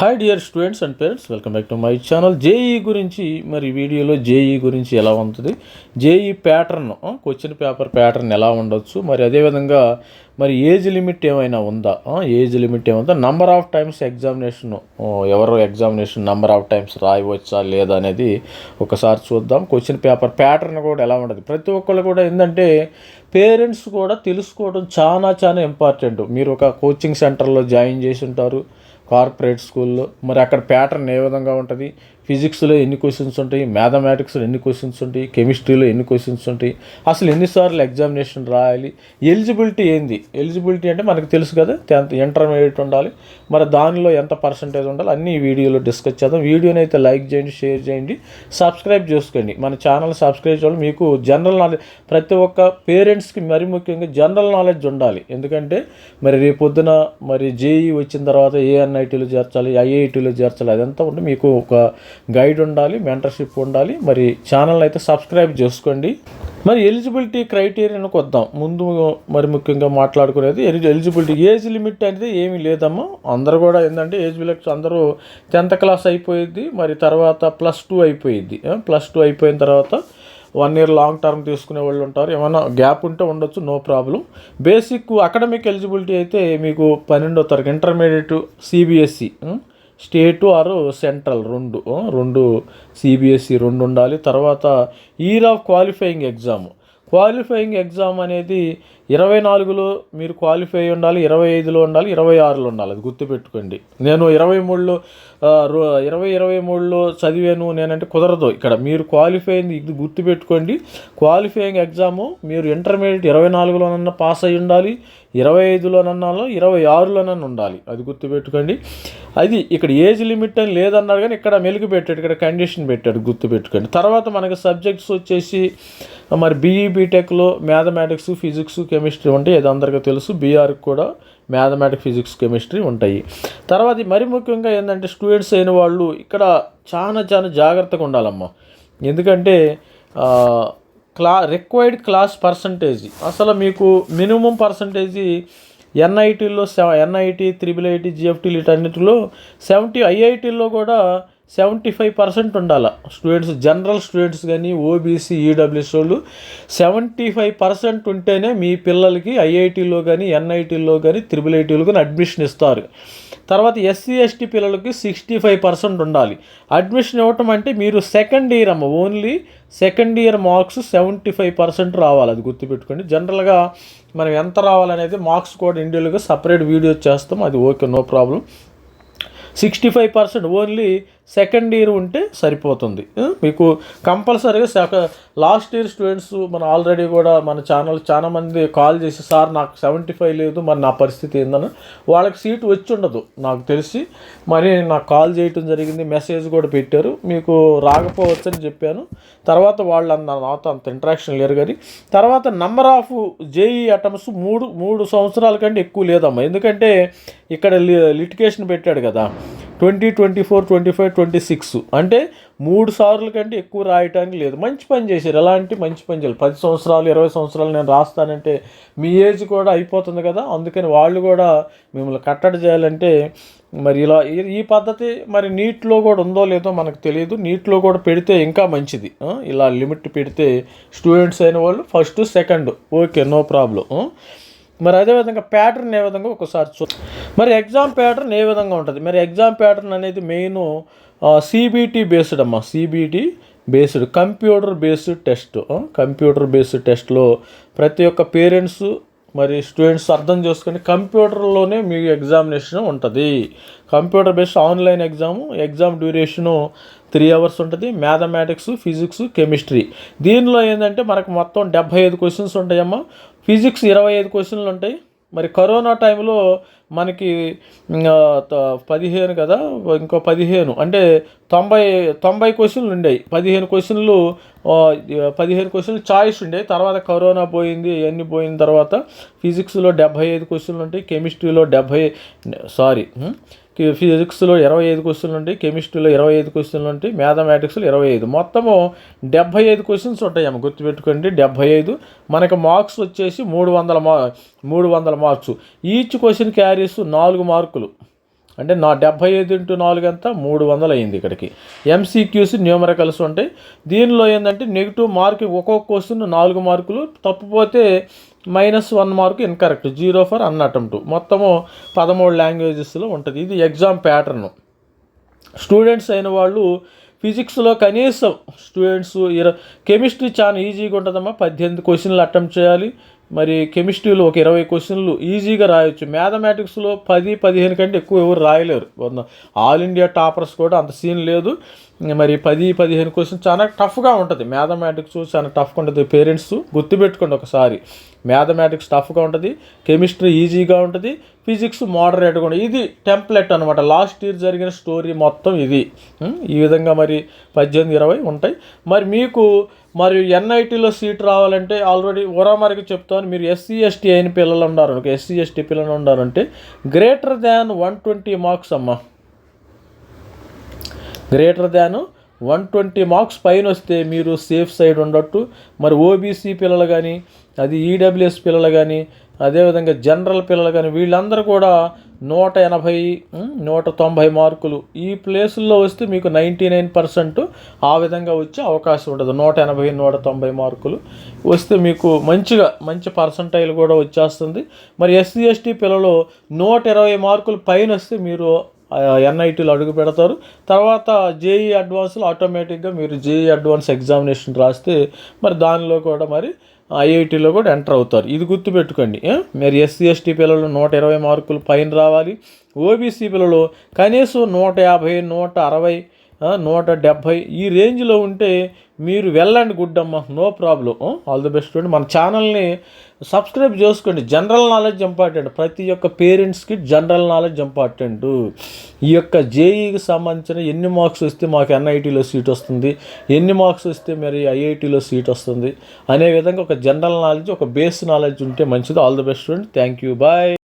Hi dear students and parents welcome back to my channel JEE గురించి మరి వీడియోలో JEE గురించి ఎలా ఉంటుంది? JEE pattern question paper pattern ఎలా ఉండొచ్చు? మరి అదేవిధంగా మరి ఏజ్ లిమిట్ ఏమైనా ఉందా? ఏజ్ లిమిట్ ఏముందా? నంబర్ ఆఫ్ టైమ్స్ ఎగ్జామినేషన్ ఎవరు ఎగ్జామినేషన్ నంబర్ ఆఫ్ టైమ్స్ రాయవచ్చా లేదా అనేది ఒకసారి చూద్దాం. క్వశ్చన్ పేపర్ ప్యాటర్న్ కూడా ఎలా ఉండదు? ప్రతి ఒక్కళ్ళు కూడా ఏంటంటే పేరెంట్స్ కూడా తెలుసుకోవడం చాలా చాలా ఇంపార్టెంట్ మీరు ఒక కోచింగ్ సెంటర్లో జాయిన్ చేసి ఉంటారు. కార్పొరేట్ స్కూల్లో. మరి అక్కడ ప్యాటర్న్ ఏ విధంగా ఉంటుంది? ఫిజిక్స్లో ఎన్ని క్వశ్చన్స్ ఉంటాయి మ్యాథమెటిక్స్లో ఎన్ని క్వశ్చన్స్ ఉంటాయి కెమిస్ట్రీలో ఎన్ని క్వశ్చన్స్ ఉంటాయి అసలు ఎన్నిసార్లు ఎగ్జామినేషన్ రాయాలి ఎలిజిబిలిటీ ఏంది? ఎలిజిబిలిటీ అంటే మనకు తెలుసు కదా టెన్త్ ఇంటర్మీడియట్ ఉండాలి మరి దానిలో ఎంత పర్సంటేజ్ ఉండాలి అన్ని వీడియోలో డిస్కస్ చేద్దాం. వీడియోని అయితే లైక్ చేయండి షేర్ చేయండి సబ్స్క్రైబ్ చేసుకోండి. మన ఛానల్ సబ్స్క్రైబ్ చేయాలి మీకు జనరల్ నాలెడ్జ్ ప్రతి ఒక్క పేరెంట్స్కి మరి ముఖ్యంగా జనరల్ నాలెడ్జ్ ఉండాలి. ఎందుకంటే మరి రేపొద్దున మరి జేఈ వచ్చిన తర్వాత ఏఎన్ఐటీలో చేర్చాలి ఐఐటీలో చేర్చాలి అదంతా ఉంటే మీకు ఒక గైడ్ ఉండాలి మెంటర్షిప్ ఉండాలి. మరి ఛానల్ అయితే సబ్స్క్రైబ్ చేసుకోండి. మరి ఎలిజిబిలిటీ క్రైటీరియాకి వద్దాం ముందు మరి ముఖ్యంగా మాట్లాడుకునేది ఎలిజిబిలిటీ ఏజ్ లిమిట్ అనేది ఏమీ లేదమ్మా. అందరూ కూడా ఏంటంటే ఏజ్ లిమిట్ అందరూ టెన్త్ క్లాస్ అయిపోయింది మరి తర్వాత ప్లస్ టూ అయిపోయింది ప్లస్ టూ అయిపోయిన తర్వాత వన్ ఇయర్ లాంగ్ టర్మ్ తీసుకునే వాళ్ళు ఉంటారు. ఏమైనా గ్యాప్ ఉంటే ఉండొచ్చు no problem basic academic eligibility అయితే మీకు పన్నెండో తరగతి ఇంటర్మీడియట్ సిబిఎస్సి స్టేట్ ఆరు సెంట్రల్ రెండు రెండు సిబిఎస్ఈ రెండు ఉండాలి. తర్వాత year of qualifying exam. Qualifying exam అనేది ఇరవై నాలుగులో మీరు క్వాలిఫై అయి ఉండాలి ఇరవై ఐదులో ఉండాలి ఇరవై ఆరులో ఉండాలి. అది గుర్తుపెట్టుకోండి. నేను ఇరవై మూడులో ఇరవై ఇరవై మూడులో చదివాను నేనంటే కుదరదు ఇక్కడ. మీరు క్వాలిఫై అయింది ఇది గుర్తుపెట్టుకోండి. క్వాలిఫైయింగ్ ఎగ్జాము మీరు ఇంటర్మీడియట్ ఇరవై నాలుగులోనన్నా పాస్ అయి ఉండాలి ఇరవై ఐదులోనన్నా ఇరవై ఆరులోనన్నా ఉండాలి. అది గుర్తుపెట్టుకోండి. అది ఇక్కడ ఏజ్ లిమిట్ అని లేదన్నాడు కానీ ఇక్కడ మెలుగు పెట్టాడు ఇక్కడ కండిషన్ పెట్టాడు గుర్తుపెట్టుకోండి. తర్వాత మనకి సబ్జెక్ట్స్ వచ్చేసి మరి బీఈ బీటెక్లో మ్యాథమెటిక్స్ ఫిజిక్స్ కెమిస్ట్రీ కెమిస్ట్రీ ఉంటాయి ఏదో అందరికీ తెలుసు బీఆర్కి కూడా మ్యాథమెటిక్స్ ఫిజిక్స్ కెమిస్ట్రీ ఉంటాయి. తర్వాత మరి ముఖ్యంగా ఏంటంటే స్టూడెంట్స్ అయిన వాళ్ళు ఇక్కడ చాలా చాలా జాగ్రత్తగా ఉండాలమ్మా. ఎందుకంటే క్లా రిక్వైర్డ్ క్లాస్ పర్సంటేజ్ అసలు మీకు మినిమం పర్సంటేజీ ఎన్ఐటీలో సెవ ఎన్ఐటీ త్రిబుల్ ఐటీ జిఎఫ్టీ వీటన్నిటిలో సెవెంటీ ఐఐటీల్లో కూడా సెవెంటీ ఫైవ్ పర్సెంట్ ఉండాలి? స్టూడెంట్స్ జనరల్ స్టూడెంట్స్ కానీ ఓబీసీ ఈడబ్ల్యూఎస్ వాళ్ళు సెవెంటీ ఫైవ్ పర్సెంట్ ఉంటేనే మీ పిల్లలకి ఐఐటీలో కానీ ఎన్ఐటీలో కానీ త్రిబుల్ ఐటీలో కానీ అడ్మిషన్ ఇస్తారు. తర్వాత ఎస్సీ ఎస్టీ పిల్లలకి సిక్స్టీ ఫైవ్ పర్సెంట్ ఉండాలి. అడ్మిషన్ ఇవ్వటం అంటే మీరు సెకండ్ ఇయర్ అమ్మ only second year marks seventy five percent రావాలి. అది గుర్తుపెట్టుకోండి. జనరల్గా మనం ఎంత రావాలనేది మార్క్స్ కూడా ఇండియాలో సపరేట్ వీడియో చేస్తాం. అది okay no problem. Sixty five percent only second year ఉంటే సరిపోతుంది. మీకు కంపల్సరీగా సెక లాస్ట్ ఇయర్ స్టూడెంట్స్ మన ఆల్రెడీ కూడా మన ఛానల్ చాలా మంది కాల్ చేసి సార్ నాకు సెవెంటీ ఫైవ్ లేదు మరి నా పరిస్థితి ఏందని వాళ్ళకి సీట్ వచ్చి ఉండదు నాకు తెలిసి. మరి నాకు కాల్ చేయటం జరిగింది మెసేజ్ కూడా పెట్టారు. మీకు రాకపోవచ్చని చెప్పాను. తర్వాత వాళ్ళు అన్న నాతో అంత ఇంట్రాక్షన్ లేరు కానీ తర్వాత నంబర్ ఆఫ్ జేఈ అటమ్స్ మూడు మూడు సంవత్సరాల కంటే ఎక్కువ లేదమ్మా. ఎందుకంటే ఇక్కడ లిటికేషన్ పెట్టాడు కదా. Twenty twenty four twenty five twenty six. అంటే మూడు సార్లు కంటే ఎక్కువ రాయటానికి లేదు. మంచి పని చేశారు. ఎలాంటి మంచి పని చేయాలి పది సంవత్సరాలు ఇరవై సంవత్సరాలు నేను రాస్తానంటే మీ ఏజ్ కూడా అయిపోతుంది కదా. అందుకని వాళ్ళు కూడా మిమ్మల్ని కట్టడి చేయాలంటే మరి ఇలా ఈ- పద్ధతి మరి నీటిలో కూడా ఉందో లేదో మనకు తెలియదు. నీటిలో కూడా పెడితే ఇంకా మంచిది. ఇలా లిమిట్ పెడితే స్టూడెంట్స్ అయిన వాళ్ళు first second. Okay no problem. మరి అదేవిధంగా ప్యాటర్న్ ఏ విధంగా ఒకసారి చూ మరి ఎగ్జామ్ ప్యాటర్న్ ఏ విధంగా ఉంటుంది? మరి ఎగ్జామ్ ప్యాటర్న్ అనేది మెయిన్ సిబిటి బేస్డ్ అమ్మా. CBT based computer based test computer based టెస్ట్లో ప్రతి ఒక్క పేరెంట్స్ మరి స్టూడెంట్స్ అర్థం చేసుకొని కంప్యూటర్లోనే మీ ఎగ్జామినేషన్ ఉంటుంది. Computer based online exam exam duration three hours ఉంటుంది. మ్యాథమెటిక్స్ ఫిజిక్స్ కెమిస్ట్రీ దీనిలో ఏంటంటే మనకు మొత్తం డెబ్బై ఐదు క్వశ్చన్స్ ఉంటాయమ్మా. ఫిజిక్స్ ఇరవై ఐదు క్వశ్చన్లు ఉంటాయి. మరి కరోనా టైంలో మనకి పదిహేను కదా ఇంకో పదిహేను అంటే తొంభై తొంభై క్వశ్చన్లు ఉండేవి పదిహేను క్వశ్చన్లు పదిహేను క్వశ్చన్లు చాయిస్ ఉండేవి తర్వాత కరోనా పోయింది ఇవన్నీ పోయిన తర్వాత ఫిజిక్స్లో డెబ్భై ఐదు క్వశ్చన్లు ఉంటాయి కెమిస్ట్రీలో డెబ్భై సారీ ఫిజిక్స్లో ఇరవై ఐదు క్వశ్చన్లు ఉంటాయి కెమిస్ట్రీలో ఇరవై ఐదు క్వశ్చన్లు ఉంటాయి మ్యాథమెటిక్స్లో ఇరవై ఐదు. మొత్తము డెబ్భై ఐదు క్వశ్చన్స్ ఉంటాయి అమ్మ గుర్తుపెట్టుకోండి. డెబ్భై ఐదు. మనకి మార్క్స్ వచ్చేసి మూడు వందల మా మూడు వందల మార్క్స్ ఈచ్ క్వశ్చన్ క్యారీస్ నాలుగు మార్కులు. అంటే నా డెబ్బై ఐదు ఇంటూ నాలుగు ఎంత? మూడు వందలు అయింది ఇక్కడికి. ఎంసీక్యూస్ న్యూమరికల్స్ ఉంటాయి. దీనిలో ఏంటంటే నెగిటివ్ మార్క్ ఒక్కొక్క క్వశ్చన్ నాలుగు మార్కులు. తప్పిపోతే minus one mark incorrect zero for unattempt. మొత్తము పదమూడు లాంగ్వేజెస్లో ఉంటుంది. ఇది ఎగ్జామ్ ప్యాటర్న్ స్టూడెంట్స్ అయిన వాళ్ళు ఫిజిక్స్లో కనీసం స్టూడెంట్స్ ఇర కెమిస్ట్రీ చాలా ఈజీగా ఉంటుందమ్మా. పద్దెనిమిది క్వశ్చన్లు అటెంప్ట్ చేయాలి. మరి కెమిస్ట్రీలో ఒక ఇరవై క్వశ్చన్లు ఈజీగా రాయొచ్చు. మ్యాథమెటిక్స్లో పది పదిహేను కంటే ఎక్కువ ఎవరు రాయలేరు. ఆల్ ఇండియా టాపర్స్ కూడా అంత సీన్ లేదు. మరి పది పదిహేను క్వశ్చన్ చాలా టఫ్గా ఉంటుంది. మ్యాథమెటిక్స్ చాలా టఫ్గా ఉంటుంది. పేరెంట్స్ గుర్తుపెట్టుకోండి ఒకసారి. మ్యాథమెటిక్స్ టఫ్గా ఉంటుంది. కెమిస్ట్రీ ఈజీగా ఉంటుంది. ఫిజిక్స్ మోడరేట్గా ఉంటుంది. ఇది టెంప్లెట్ అనమాట లాస్ట్ ఇయర్ జరిగిన స్టోరీ మొత్తం ఇది. ఈ విధంగా మరి పద్దెనిమిది ఇరవై ఉంటాయి. మరి మీకు మరి ఎన్ఐటీలో సీట్ రావాలంటే ఆల్రెడీ ఉరామరికి చెప్తాను. మీరు ఎస్సీ ఎస్టీ అయిన పిల్లలు ఉన్నారు. ఒక ఎస్సీ ఎస్టీ పిల్లలు ఉన్నారంటే greater than one twenty marks అమ్మ. Greater than one twenty marks పైన వస్తే మీరు సేఫ్ సైడ్ ఉండొట్టు మరి ఓబీసీ పిల్లలు కానీ అది ఈడబ్ల్యూఎస్ పిల్లలు కానీ అదేవిధంగా జనరల్ పిల్లలు కానీ వీళ్ళందరూ కూడా నూట ఎనభై నూట తొంభై మార్కులు. ఈ ప్లేసుల్లో వస్తే మీకు నైంటీ నైన్ పర్సెంట్ ఆ విధంగా వచ్చే అవకాశం ఉంటుంది. నూట ఎనభై నూట తొంభై మార్కులు. వస్తే మీకు మంచిగా మంచి పర్సంటైల్ కూడా వచ్చేస్తుంది. మరి ఎస్సీ ఎస్టీ పిల్లలు నూట ఇరవై మార్కులు పైన వస్తే మీరు ఎన్ఐటీలో అడుగు పెడతారు. తర్వాత జేఈ అడ్వాన్స్లో ఆటోమేటిక్గా మీరు జేఈ అడ్వాన్స్ ఎగ్జామినేషన్ రాస్తే మరి దానిలో కూడా మరి ఐఐటీలో కూడా ఎంటర్ అవుతారు. ఇది గుర్తుపెట్టుకోండి. మీరు మరి ఎస్సీ ఎస్టీ పిల్లలు నూట ఇరవై మార్కులు పైన రావాలి. ఓబీసీ పిల్లలు కనీసం నూట యాభై నూట అరవై నూట డెబ్భై. ఈ రేంజ్లో ఉంటే మీరు వెళ్ళండి గుడ్డమ్మ. No problem. All the best అండి మన ఛానల్ని సబ్స్క్రైబ్ చేసుకోండి. General knowledge important. ప్రతి ఒక్క పేరెంట్స్కి జనరల్ నాలెడ్జ్ ఇంపార్టెంట్. ఈ యొక్క జేఈకి సంబంధించిన ఎన్ని మార్క్స్ వస్తే మాకు ఎన్ఐటీలో సీట్ వస్తుంది. ఎన్ని మార్క్స్ వస్తే మరి ఐఐటీలో సీట్ వస్తుంది. అనే విధంగా ఒక జనరల్ నాలెడ్జ్ ఒక బేస్ నాలెడ్జ్ ఉంటే మంచిది. ఆల్ ది బెస్ట్ అండి థ్యాంక్ యూ బాయ్.